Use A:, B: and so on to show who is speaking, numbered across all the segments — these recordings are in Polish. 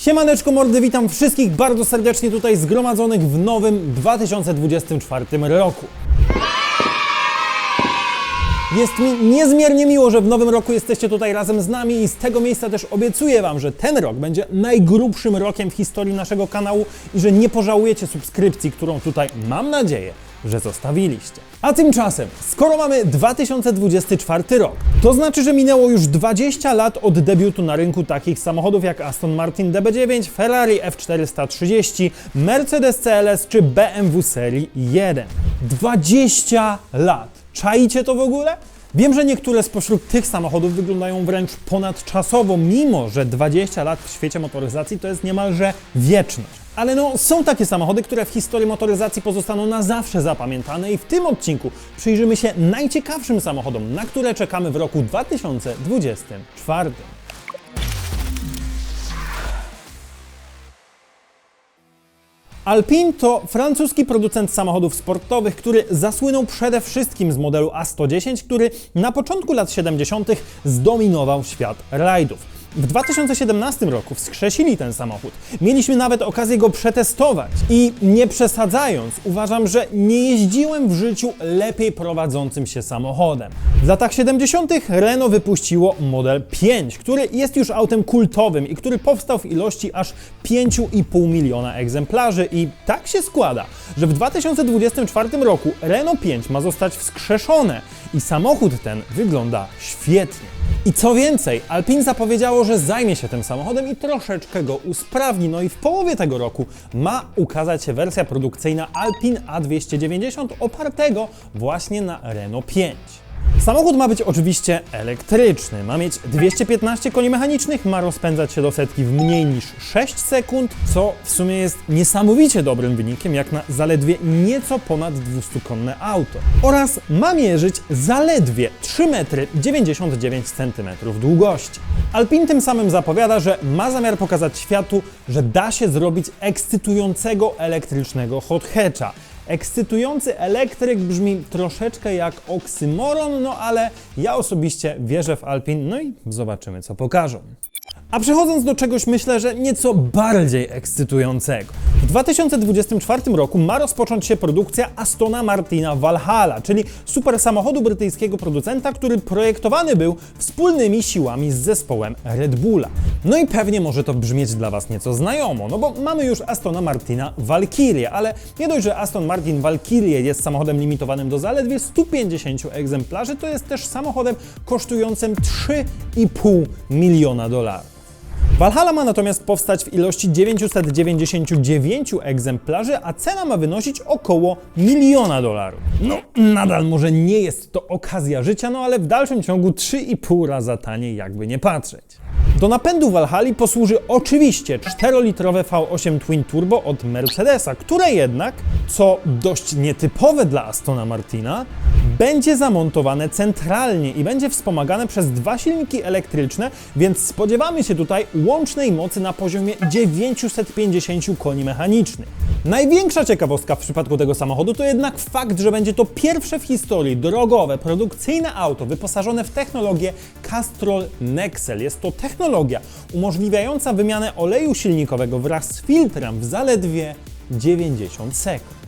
A: Siemaneczko mordy, witam wszystkich bardzo serdecznie tutaj zgromadzonych w nowym 2024 roku. Jest mi niezmiernie miło, że w nowym roku jesteście tutaj razem z nami i z tego miejsca też obiecuję Wam, że ten rok będzie najgrubszym rokiem w historii naszego kanału i że nie pożałujecie subskrypcji, którą tutaj mam nadzieję, że zostawiliście. A tymczasem, skoro mamy 2024 rok, to znaczy, że minęło już 20 lat od debiutu na rynku takich samochodów jak Aston Martin DB9, Ferrari F430, Mercedes CLS czy BMW serii 1. 20 lat! Czaicie to w ogóle? Wiem, że niektóre spośród tych samochodów wyglądają wręcz ponadczasowo, mimo że 20 lat w świecie motoryzacji to jest niemalże wieczność. Ale no, są takie samochody, które w historii motoryzacji pozostaną na zawsze zapamiętane i w tym odcinku przyjrzymy się najciekawszym samochodom, na które czekamy w roku 2024. Alpine to francuski producent samochodów sportowych, który zasłynął przede wszystkim z modelu A110, który na początku lat 70. zdominował świat rajdów. W 2017 roku wskrzesili ten samochód. Mieliśmy nawet okazję go przetestować. I nie przesadzając, uważam, że nie jeździłem w życiu lepiej prowadzącym się samochodem. W latach 70. Renault wypuściło model 5, który jest już autem kultowym i który powstał w ilości aż 5,5 miliona egzemplarzy. I tak się składa, że w 2024 roku Renault 5 ma zostać wskrzeszone i samochód ten wygląda świetnie. I co więcej, Alpine zapowiedziało, że zajmie się tym samochodem i troszeczkę go usprawni. No i w połowie tego roku ma ukazać się wersja produkcyjna Alpine A290 opartego właśnie na Renault 5. Samochód ma być oczywiście elektryczny, ma mieć 215 koni mechanicznych, ma rozpędzać się do setki w mniej niż 6 sekund, co w sumie jest niesamowicie dobrym wynikiem, jak na zaledwie nieco ponad 200-konne auto. Oraz ma mierzyć zaledwie 3 metry 99 cm długości. Alpine tym samym zapowiada, że ma zamiar pokazać światu, że da się zrobić ekscytującego elektrycznego hot hatcha. Ekscytujący elektryk brzmi troszeczkę jak oksymoron, no ale ja osobiście wierzę w Alpin, no i zobaczymy co pokażą. A przechodząc do czegoś myślę, że nieco bardziej ekscytującego. W 2024 roku ma rozpocząć się produkcja Astona Martina Valhalla, czyli super samochodu brytyjskiego producenta, który projektowany był wspólnymi siłami z zespołem Red Bulla. No i pewnie może to brzmieć dla Was nieco znajomo, no bo mamy już Astona Martina Valkyrie, ale nie dość, że Aston Martin Valkyrie jest samochodem limitowanym do zaledwie 150 egzemplarzy, to jest też samochodem kosztującym 3,5 miliona dolarów. Valhalla ma natomiast powstać w ilości 999 egzemplarzy, a cena ma wynosić około miliona dolarów. No, nadal może nie jest to okazja życia, no ale w dalszym ciągu 3,5 raza taniej, jakby nie patrzeć. Do napędu Valhalla posłuży oczywiście 4-litrowe V8 Twin Turbo od Mercedesa, które jednak, co dość nietypowe dla Astona Martina, będzie zamontowane centralnie i będzie wspomagane przez dwa silniki elektryczne, więc spodziewamy się tutaj łącznej mocy na poziomie 950 koni mechanicznych. Największa ciekawostka w przypadku tego samochodu to jednak fakt, że będzie to pierwsze w historii drogowe, produkcyjne auto wyposażone w technologię Castrol Nexel. Jest to technologia umożliwiająca wymianę oleju silnikowego wraz z filtrem w zaledwie 90 sekund.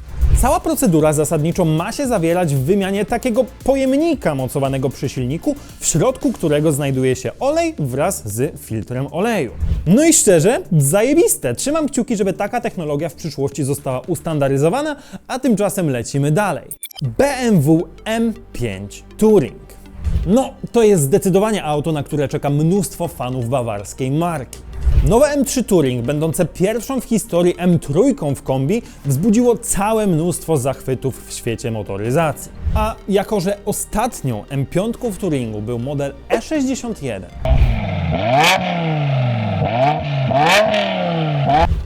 A: Cała procedura zasadniczo ma się zawierać w wymianie takiego pojemnika mocowanego przy silniku, w środku którego znajduje się olej wraz z filtrem oleju. No i szczerze, zajebiste. Trzymam kciuki, żeby taka technologia w przyszłości została ustandaryzowana, a tymczasem lecimy dalej. BMW M5 Touring. No, to jest zdecydowanie auto, na które czeka mnóstwo fanów bawarskiej marki. Nowe M3 Touring, będące pierwszą w historii M3 w kombi, wzbudziło całe mnóstwo zachwytów w świecie motoryzacji. A jako, że ostatnią M5 w Touringu był model E61,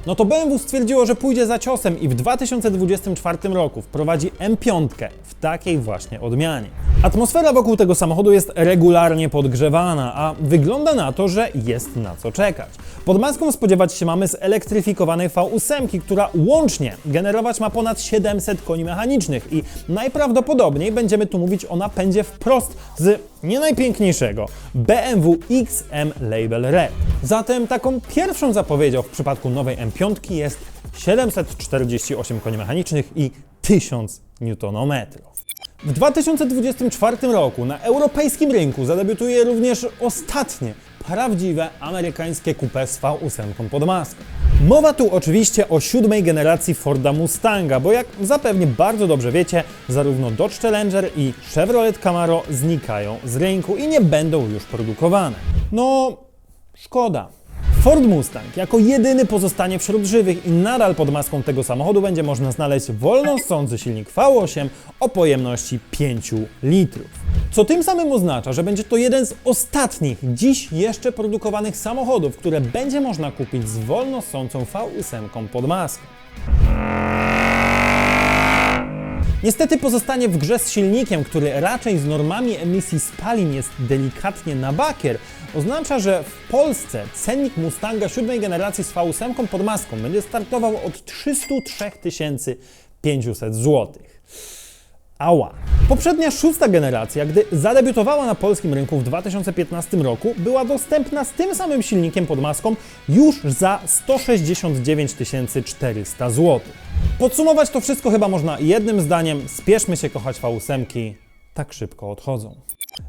A: No to BMW stwierdziło, że pójdzie za ciosem i w 2024 roku wprowadzi M5 w takiej właśnie odmianie. Atmosfera wokół tego samochodu jest regularnie podgrzewana, a wygląda na to, że jest na co czekać. Pod maską spodziewać się mamy zelektryfikowanej V8, która łącznie generować ma ponad 700 koni mechanicznych i najprawdopodobniej będziemy tu mówić o napędzie wprost z nie najpiękniejszego BMW XM Label Red. Zatem taką pierwszą zapowiedzią w przypadku nowej M5 jest 748 koni mechanicznych i 1000 Nm. W 2024 roku na europejskim rynku zadebiutuje również ostatnie prawdziwe amerykańskie coupe z V8 pod maską. Mowa tu oczywiście o siódmej generacji Forda Mustanga, bo jak zapewne bardzo dobrze wiecie, zarówno Dodge Challenger i Chevrolet Camaro znikają z rynku i nie będą już produkowane. No, szkoda. Ford Mustang jako jedyny pozostanie wśród żywych i nadal pod maską tego samochodu będzie można znaleźć wolno ssący silnik V8 o pojemności 5 litrów. Co tym samym oznacza, że będzie to jeden z ostatnich dziś jeszcze produkowanych samochodów, które będzie można kupić z wolno ssącą V8 pod maską. Niestety pozostanie w grze z silnikiem, który raczej z normami emisji spalin jest delikatnie na bakier, oznacza, że w Polsce cennik Mustanga siódmej generacji z V8 pod maską będzie startował od 303 500 zł. Ała. Poprzednia szósta generacja, gdy zadebiutowała na polskim rynku w 2015 roku, była dostępna z tym samym silnikiem pod maską już za 169 400 zł. Podsumować to wszystko chyba można jednym zdaniem: spieszmy się kochać V8, tak szybko odchodzą.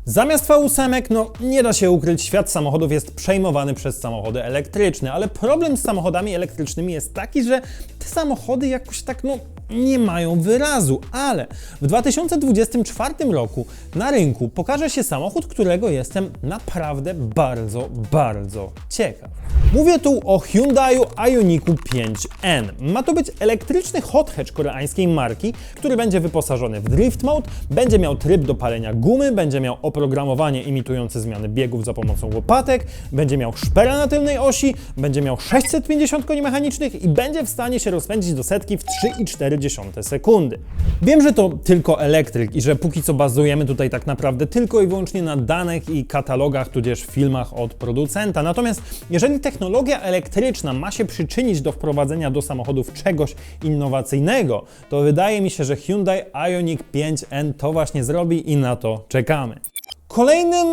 A: Zamiast V8, no nie da się ukryć, świat samochodów jest przejmowany przez samochody elektryczne, ale problem z samochodami elektrycznymi jest taki, że te samochody jakoś tak, no nie mają wyrazu, ale w 2024 roku na rynku pokaże się samochód, którego jestem naprawdę bardzo, bardzo ciekaw. Mówię tu o Hyundai Ioniqu 5N. Ma to być elektryczny hot hatch koreańskiej marki, który będzie wyposażony w drift mode, będzie miał tryb do palenia gumy, będzie miał oprogramowanie imitujące zmiany biegów za pomocą łopatek, będzie miał szpera na tylnej osi, będzie miał 650 koni mechanicznych i będzie w stanie się rozpędzić do setki w 3,4 sekundy. Wiem, że to tylko elektryk i że póki co bazujemy tutaj tak naprawdę tylko i wyłącznie na danych i katalogach, tudzież filmach od producenta. Natomiast jeżeli technologia elektryczna ma się przyczynić do wprowadzenia do samochodów czegoś innowacyjnego, to wydaje mi się, że Hyundai Ioniq 5N to właśnie zrobi i na to czekamy. Kolejnym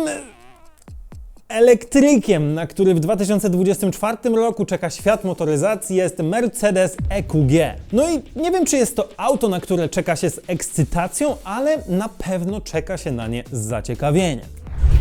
A: elektrykiem, na który w 2024 roku czeka świat motoryzacji jest Mercedes EQG. No i nie wiem, czy jest to auto, na które czeka się z ekscytacją, ale na pewno czeka się na nie z zaciekawieniem.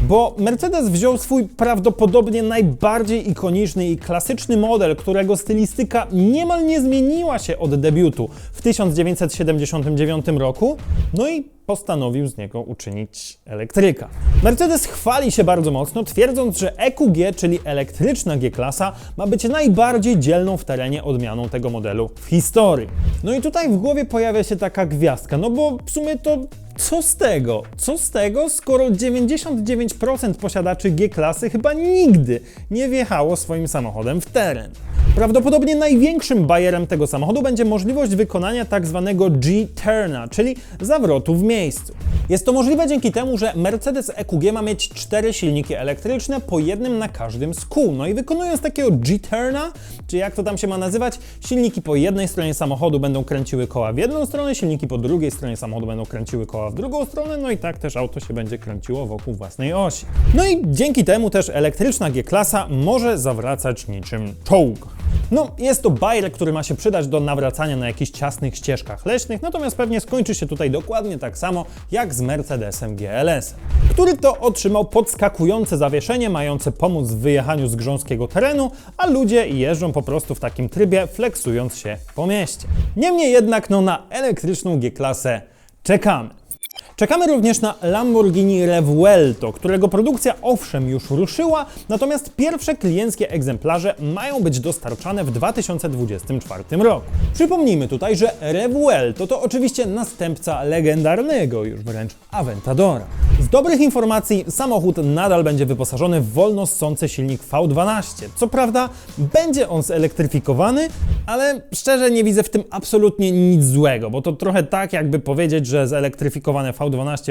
A: Bo Mercedes wziął swój prawdopodobnie najbardziej ikoniczny i klasyczny model, którego stylistyka niemal nie zmieniła się od debiutu w 1979 roku, no i postanowił z niego uczynić elektryka. Mercedes chwali się bardzo mocno, twierdząc, że EQG, czyli elektryczna G-klasa, ma być najbardziej dzielną w terenie odmianą tego modelu w historii. No i tutaj w głowie pojawia się taka gwiazdka, no bo w sumie to co z tego? Co z tego, skoro 99% posiadaczy G-klasy chyba nigdy nie wjechało swoim samochodem w teren? Prawdopodobnie największym bajerem tego samochodu będzie możliwość wykonania tak zwanego G-turna, czyli zawrotu w miejscu. Jest to możliwe dzięki temu, że Mercedes EQG ma mieć cztery silniki elektryczne, po jednym na każdym z kół. No i wykonując takiego G-turna, czy jak to tam się ma nazywać, silniki po jednej stronie samochodu będą kręciły koła w jedną stronę, silniki po drugiej stronie samochodu będą kręciły koła w drugą stronę, no i tak też auto się będzie kręciło wokół własnej osi. No i dzięki temu też elektryczna G-klasa może zawracać niczym czołg. No, jest to bajer, który ma się przydać do nawracania na jakichś ciasnych ścieżkach leśnych, natomiast pewnie skończy się tutaj dokładnie tak samo jak z Mercedesem GLS, który to otrzymał podskakujące zawieszenie mające pomóc w wyjechaniu z grząskiego terenu, a ludzie jeżdżą po prostu w takim trybie, flexując się po mieście. Niemniej jednak, no na elektryczną G-klasę czekamy. Czekamy również na Lamborghini Revuelto, którego produkcja owszem już ruszyła, natomiast pierwsze klienckie egzemplarze mają być dostarczane w 2024 roku. Przypomnijmy tutaj, że Revuelto to oczywiście następca legendarnego już wręcz Aventadora. Z dobrych informacji samochód nadal będzie wyposażony w wolno ssący silnik V12. Co prawda będzie on zelektryfikowany, ale szczerze nie widzę w tym absolutnie nic złego, bo to trochę tak jakby powiedzieć, że zelektryfikowane V12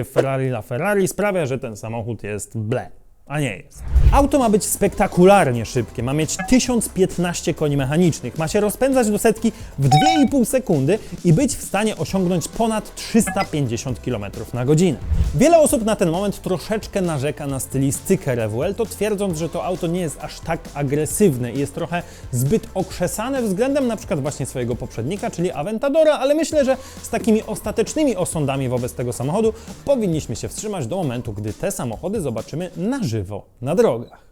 A: w Ferrari la Ferrari sprawia, że ten samochód jest ble a nie jest. Auto ma być spektakularnie szybkie, ma mieć 1015 koni mechanicznych, ma się rozpędzać do setki w 2,5 sekundy i być w stanie osiągnąć ponad 350 km na godzinę. Wiele osób na ten moment troszeczkę narzeka na stylistykę Revuelto, twierdząc, że to auto nie jest aż tak agresywne i jest trochę zbyt okrzesane względem na przykład właśnie swojego poprzednika, czyli Aventadora, ale myślę, że z takimi ostatecznymi osądami wobec tego samochodu powinniśmy się wstrzymać do momentu, gdy te samochody zobaczymy na żywo na drogach.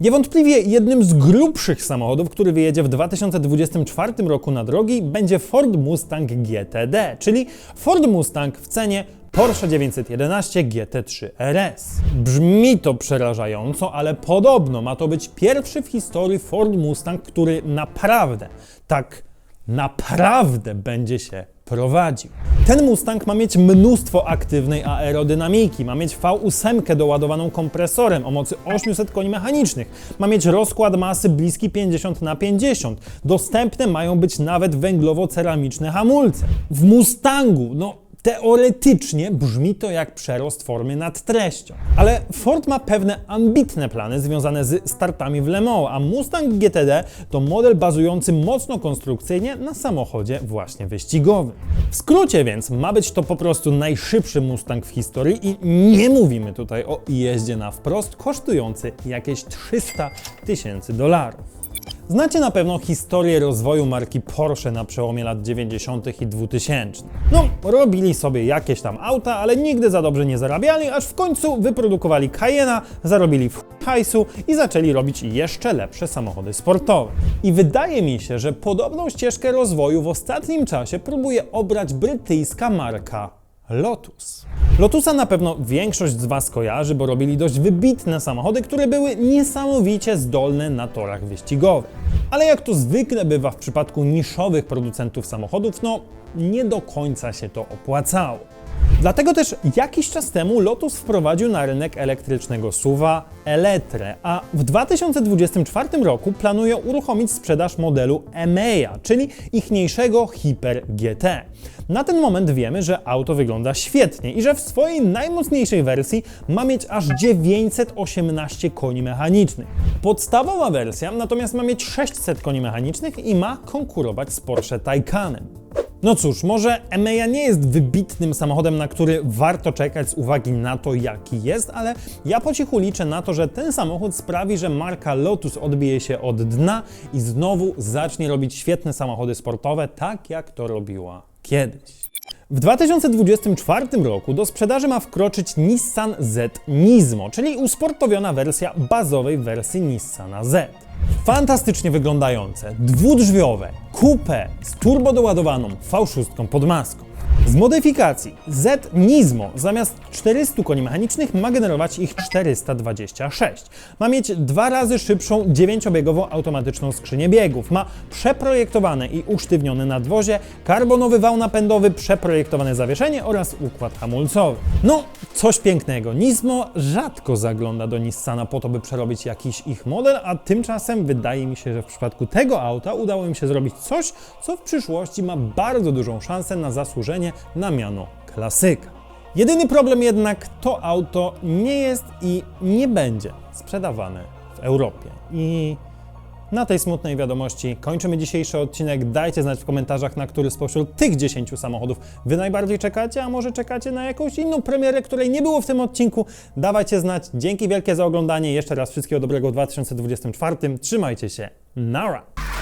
A: Niewątpliwie jednym z grubszych samochodów, który wyjedzie w 2024 roku na drogi, będzie Ford Mustang GTD, czyli Ford Mustang w cenie Porsche 911 GT3 RS. Brzmi to przerażająco, ale podobno ma to być pierwszy w historii Ford Mustang, który naprawdę, tak naprawdę będzie się Ten Mustang ma mieć mnóstwo aktywnej aerodynamiki, ma mieć V8 doładowaną kompresorem o mocy 800 koni mechanicznych, ma mieć rozkład masy bliski 50 na 50. Dostępne mają być nawet węglowo-ceramiczne hamulce. W Mustangu, no Teoretycznie brzmi to jak przerost formy nad treścią. Ale Ford ma pewne ambitne plany związane z startami w Le Mans, a Mustang GTD to model bazujący mocno konstrukcyjnie na samochodzie właśnie wyścigowym. W skrócie więc ma być to po prostu najszybszy Mustang w historii i nie mówimy tutaj o jeździe na wprost kosztujący jakieś 300 tysięcy dolarów. Znacie na pewno historię rozwoju marki Porsche na przełomie lat 90. i 2000. No, robili sobie jakieś tam auta, ale nigdy za dobrze nie zarabiali, aż w końcu wyprodukowali Cayena, zarobili w hajsu i zaczęli robić jeszcze lepsze samochody sportowe. I wydaje mi się, że podobną ścieżkę rozwoju w ostatnim czasie próbuje obrać brytyjska marka Lotus. Lotusa na pewno większość z Was kojarzy, bo robili dość wybitne samochody, które były niesamowicie zdolne na torach wyścigowych. Ale jak to zwykle bywa w przypadku niszowych producentów samochodów, no nie do końca się to opłacało. Dlatego też jakiś czas temu Lotus wprowadził na rynek elektrycznego SUVa Eletre, a w 2024 roku planuje uruchomić sprzedaż modelu EMEA, czyli ichniejszego Hyper GT. Na ten moment wiemy, że auto wygląda świetnie i że w swojej najmocniejszej wersji ma mieć aż 918 koni mechanicznych. Podstawowa wersja natomiast ma mieć 600 koni mechanicznych i ma konkurować z Porsche Taycanem. No cóż, może Emeja nie jest wybitnym samochodem, na który warto czekać z uwagi na to, jaki jest, ale ja po cichu liczę na to, że ten samochód sprawi, że marka Lotus odbije się od dna i znowu zacznie robić świetne samochody sportowe, tak jak to robiła kiedyś. W 2024 roku do sprzedaży ma wkroczyć Nissan Z Nismo, czyli usportowiona wersja bazowej wersji Nissana Z. Fantastycznie wyglądające, dwudrzwiowe, coupe z turbo doładowaną V6 pod maską. Z modyfikacji Z Nismo zamiast 400 koni mechanicznych ma generować ich 426. Ma mieć dwa razy szybszą 9-biegową automatyczną skrzynię biegów. Ma przeprojektowane i usztywnione nadwozie, karbonowy wał napędowy, przeprojektowane zawieszenie oraz układ hamulcowy. No, coś pięknego. Nismo rzadko zagląda do Nissana po to, by przerobić jakiś ich model, a tymczasem wydaje mi się, że w przypadku tego auta udało im się zrobić coś, co w przyszłości ma bardzo dużą szansę na zasłużenie na miano klasyka. Jedyny problem jednak to auto nie jest i nie będzie sprzedawane w Europie. I na tej smutnej wiadomości kończymy dzisiejszy odcinek. Dajcie znać w komentarzach, na który spośród tych 10 samochodów Wy najbardziej czekacie, a może czekacie na jakąś inną premierę, której nie było w tym odcinku. Dawajcie znać. Dzięki wielkie za oglądanie. Jeszcze raz wszystkiego dobrego w 2024. Trzymajcie się. Nara!